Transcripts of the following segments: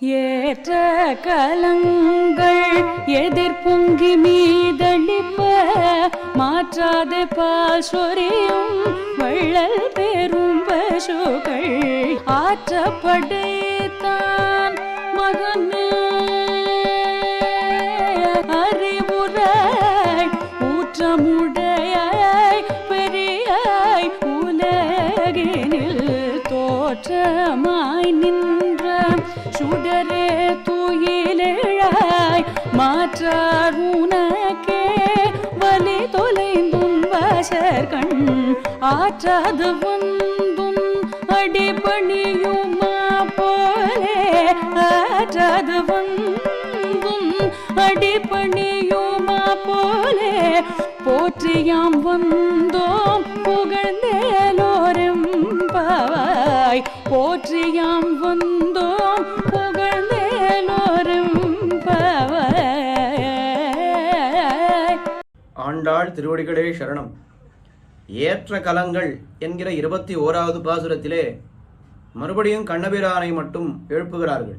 ஏற்ற கலங்கள் எதிர்பொங்கி மீதளிப்ப மாற்றாத பால் சொரியும் வள்ளல் பெரும் பசுகள் ஆற்றப்படைத்தான் மகன் அறிவுரை ஊற்றமுடைய பெரியாய் உலகினில் தோற்றமாய் நின்ற சுடரே துயிலாய் மாற்றார் உனக்கே. வலி தொலைந்தும் வாசர் கண் ஆற்றாது வந்தும் அடிபணியுமா போலே. ஆற்றாது வந்தும் அடிபணியுமா போலே. போற்றியாம் வந்தோம் புகழ்ந்தேலோரும் பாவாய். போற்றியாம் வந்தோம் ஆண்டாள் திருவடிகளே சரணம். ஏற்ற கலங்கள் என்கிற இருபத்தி ஓராவது பாசுரத்திலே மறுபடியும் கண்ணபிரானை மட்டும் எழுப்புகிறார்கள்.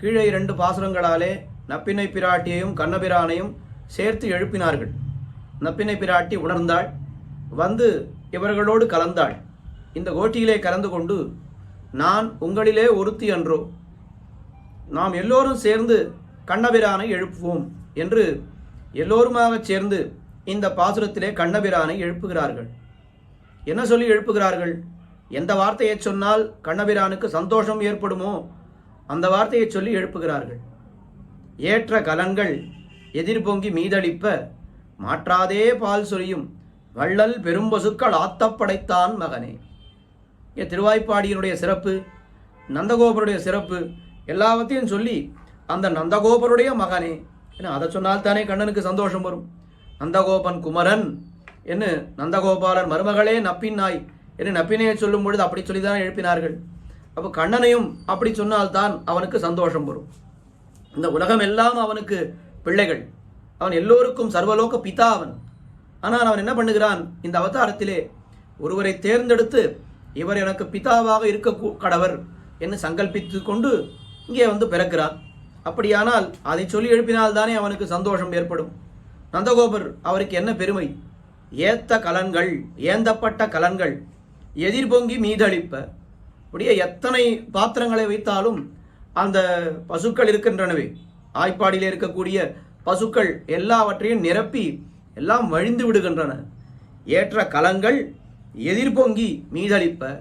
கீழே இரண்டு பாசுரங்களாலே நப்பினை பிராட்டியையும் கண்ணபிரானையும் சேர்த்து எழுப்பினார்கள். நப்பினை பிராட்டி உணர்ந்தாள். வந்து இவர்களோடு கலந்தாள். இந்த கோட்டியிலே கலந்து கொண்டு நான் உங்களிலே ஒருத்தி அன்றோ நாம் எல்லோரும் சேர்ந்து கண்ணபிரானை எழுப்புவோம் என்று எல்லோருமாக சேர்ந்து இந்த பாசுரத்திலே கண்ணபிரானை எழுப்புகிறார்கள். என்ன சொல்லி எழுப்புகிறார்கள்? எந்த வார்த்தையை சொன்னால் கண்ணபிரானுக்கு சந்தோஷம் ஏற்படுமோ அந்த வார்த்தையை சொல்லி எழுப்புகிறார்கள். ஏற்ற கலன்கள் எதிர்பொங்கி மீதளிப்ப மாற்றாதே பால் சொரியும் வள்ளல் பெரும்பசுக்கள் ஆத்தப்படைத்தான் மகனே. இங்கே திருவாய்ப்பாடியினுடைய சிறப்பு நந்தகோபருடைய சிறப்பு எல்லாவற்றையும் சொல்லி அந்த நந்தகோபருடைய மகனே ஏன்னா அதை சொன்னால்தானே கண்ணனுக்கு சந்தோஷம் வரும். நந்தகோபன் குமரன் என்று நந்தகோபாலன் மருமகளே நப்பின் நாய் என்று நப்பினையை சொல்லும் பொழுது அப்படி சொல்லி தான் எழுப்பினார்கள். அப்போ கண்ணனையும் அப்படி சொன்னால்தான் அவனுக்கு சந்தோஷம் வரும். இந்த உலகம் எல்லாம் அவனுக்கு பிள்ளைகள். அவன் எல்லோருக்கும் சர்வலோக பிதா அவன். ஆனால் அவன் என்ன பண்ணுகிறான்? இந்த அவதாரத்திலே ஒருவரை தேர்ந்தெடுத்து இவர் எனக்கு பிதாவாக இருக்க கூ- கடவர் என்று சங்கல்பித்து கொண்டு இங்கே வந்து பிறக்கிறான். அப்படியானால் அதை சொல்லி எழுப்பினால்தானே அவனுக்கு சந்தோஷம் ஏற்படும். நந்தகோபர் அவருக்கு என்ன பெருமை? ஏத்த கலன்கள் ஏந்தப்பட்ட கலன்கள் எதிர்பொங்கி மீதளிப்ப. அப்படியே எத்தனை பாத்திரங்களை வைத்தாலும் அந்த பசுக்கள் இருக்கின்றனவே. ஆய்ப்பாடியில் இருக்கக்கூடிய பசுக்கள் எல்லாவற்றையும் நிரப்பி எல்லாம் வழிந்து விடுகின்றன. ஏற்ற கலங்கள் எதிர்பொங்கி மீதளிப்ப.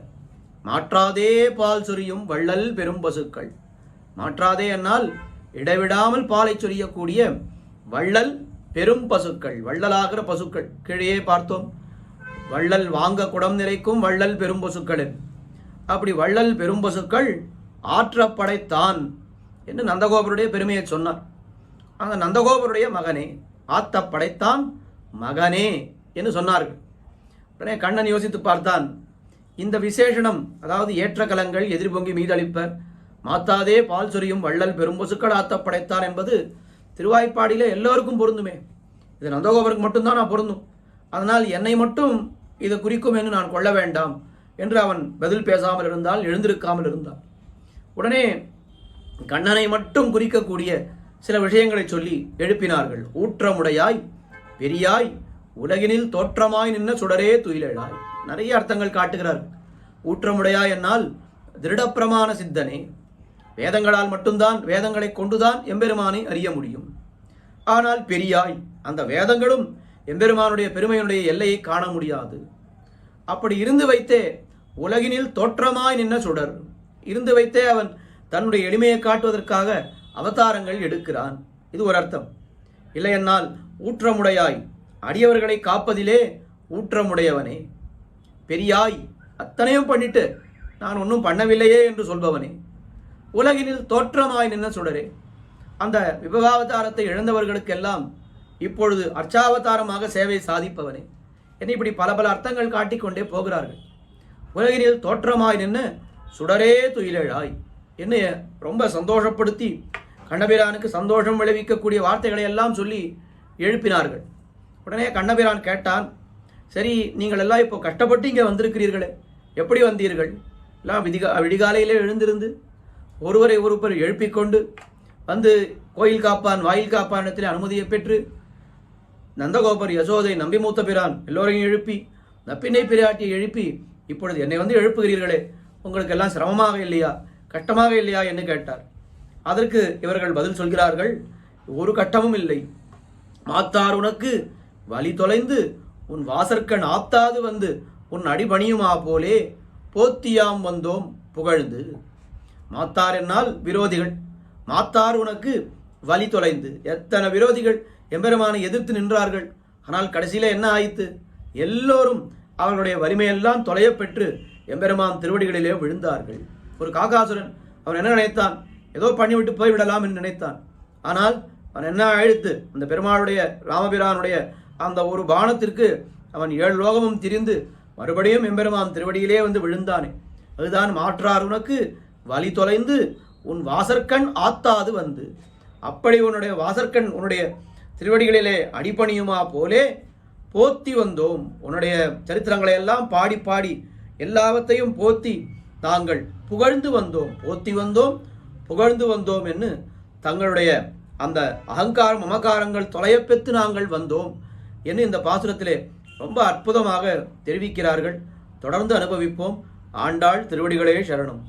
மாற்றாதே பால் சொரியும் வள்ளல் பெரும் பசுக்கள். மாற்றாதே என்னால் இடைவிடாமல் பாலை சொரியக்கூடிய வள்ளல் பெரும் பசுக்கள் வள்ளலாகிற பசுக்கள். கீழே பார்த்தோம். வள்ளல் வாங்க குடம் நிறைக்கும் வள்ளல் பெரும் பசுக்கள் அப்படி வள்ளல் பெரும் பசுக்கள் ஆற்றப்படைத்தான் என்று நந்தகோபருடைய பெருமையை சொன்னார். அந்த நந்தகோபருடைய மகனே ஆத்தப்படைத்தான் மகனே என்று சொன்னார்கள். உடனே கண்ணன் யோசித்து பார்த்தான் இந்த விசேஷணம் அதாவது ஏற்ற கலங்கள் எதிர்பொங்கி மீதளிப்பர் மாத்தாதே பால் சொரியும் வள்ளல் பெரும்பசுக்கள் ஆத்த படைத்தார் என்பது திருவாய்ப்பாடியில் எல்லோருக்கும் பொருந்துமே. இது நந்தகோபருக்கு மட்டும்தான் நான் பொருந்தும். அதனால் என்னை மட்டும் இது குறிக்கும் என்று நான் கொள்ள வேண்டாம் என்று அவன் பதில் பேசாமல் இருந்தால் எழுந்திருக்காமல் இருந்தான். உடனே கண்ணனை மட்டும் குறிக்கக்கூடிய சில விஷயங்களை சொல்லி எழுப்பினார்கள். ஊற்றமுடையாய் பெரியாய் உலகினில் தோற்றமாய் நின்ன சுடரே துயிலெழாய். நிறைய அர்த்தங்கள் காட்டுகிறார் ஊற்றமுடையாய் என்னால் திருடப்பிரமாண சித்தனே வேதங்களால் மட்டும்தான் வேதங்களை கொண்டுதான் எம்பெருமானை அறிய முடியும். ஆனால் பெரியாய் அந்த வேதங்களும் எம்பெருமானுடைய பெருமையினுடைய எல்லையை காண முடியாது. அப்படி இருந்து வைத்தே உலகினில் தோற்றமாய் நின்ற சுடர். இருந்து வைத்தே அவன் தன்னுடைய எளிமையை காட்டுவதற்காக அவதாரங்கள் எடுக்கிறான். இது ஒரு அர்த்தம். இல்லையென்னால் ஊற்றமுடையாய் அடியவர்களை காப்பதிலே ஊற்றமுடையவனே. பெரியாய் அத்தனையும் பண்ணிட்டு நான் ஒன்றும் பண்ணவில்லையே என்று சொல்பவனே. உலகினில் தோற்றமாய் நின்ன சுடரே. அந்த விபவாவதாரத்தை இழந்தவர்களுக்கெல்லாம் இப்பொழுது அர்ச்சாவதாரமாக சேவை சாதிப்பவனே. என்னை இப்படி பல பல அர்த்தங்கள் காட்டிக்கொண்டே போகிறார்கள். உலகினில் தோற்றமாய் நின்று சுடரே துயிலழாய். என்ன ரொம்ப சந்தோஷப்படுத்தி கண்ணபிரானுக்கு சந்தோஷம் விளைவிக்கக்கூடிய வார்த்தைகளை எல்லாம் சொல்லி எழுப்பினார்கள். உடனே கண்ணபிரான் கேட்டான் சரி நீங்கள் எல்லாம் இப்போ கஷ்டப்பட்டு இங்கே வந்திருக்கிறீர்களே. எப்படி வந்தீர்கள்? எல்லாம் விதிகா விடிகாலையிலே எழுந்திருந்து ஒருவரை ஒருவர் எழுப்பிக் கொண்டு வந்து கோயில் காப்பான் வாயில் காப்பானத்தில் அனுமதியை பெற்று நந்தகோபர் யசோதை நம்பி மூத்த பிரான் எல்லோரையும் எழுப்பி நப்பினை பிராட்டியை எழுப்பி இப்பொழுது என்னை வந்து எழுப்புகிறீர்களே உங்களுக்கு எல்லாம் சிரமமாக இல்லையா கட்டமாக இல்லையா என்று கேட்டார். அதற்கு இவர்கள் பதில் சொல்கிறார்கள் ஒரு கட்டமும் இல்லை. மாத்தார் உனக்கு வழி தொலைந்து உன் வாசற்கண் ஆத்தாது வந்து உன் அடிபணியுமா போலே போத்தியாம் வந்தோம் புகழ்ந்து. மாத்தார் என்னால் விரோதிகள். மாத்தார் உனக்கு வழி தொலைந்து. எத்தனை விரோதிகள் எம்பெருமானை எதிர்த்து நின்றார்கள். ஆனால் கடைசியில் என்ன ஆயிற்று? எல்லோரும் அவர்களுடைய வலிமையெல்லாம் தொலையப்பெற்று எம்பெருமான் திருவடிகளிலே விழுந்தார்கள். ஒரு காகாசுரன் அவன் என்ன நினைத்தான்? ஏதோ பண்ணிவிட்டு போய்விடலாம் என்று நினைத்தான். ஆனால் அவன் என்ன அழைத்து அந்த பெருமாளுடைய ராமபிரானுடைய அந்த ஒரு பானத்திற்கு அவன் ஏழு லோகமும் திரிந்து மறுபடியும் எம்பெருமான் திருவடியிலே வந்து விழுந்தானே. அதுதான் மாற்றார் உனக்கு வழி தொலைந்து உன் வாசற்கண் ஆத்தாது வந்து. அப்படி உன்னுடைய வாசற்கண் உன்னுடைய திருவடிகளிலே அடிபணியுமா போலே போத்தி வந்தோம். உன்னுடைய சரித்திரங்களை எல்லாம் பாடி பாடி எல்லாவற்றையும் போத்தி நாங்கள் புகழ்ந்து வந்தோம். போத்தி வந்தோம் புகழ்ந்து வந்தோம் என்று தங்களுடைய அந்த அகங்காரம் மமகாரங்கள் தொலையப்பெற்று நாங்கள் வந்தோம் என்று இந்த பாசுரத்திலே ரொம்ப அற்புதமாக தெரிவிக்கிறார்கள். தொடர்ந்து அனுபவிப்போம். ஆண்டாள் திருவடிகளே சரணம்.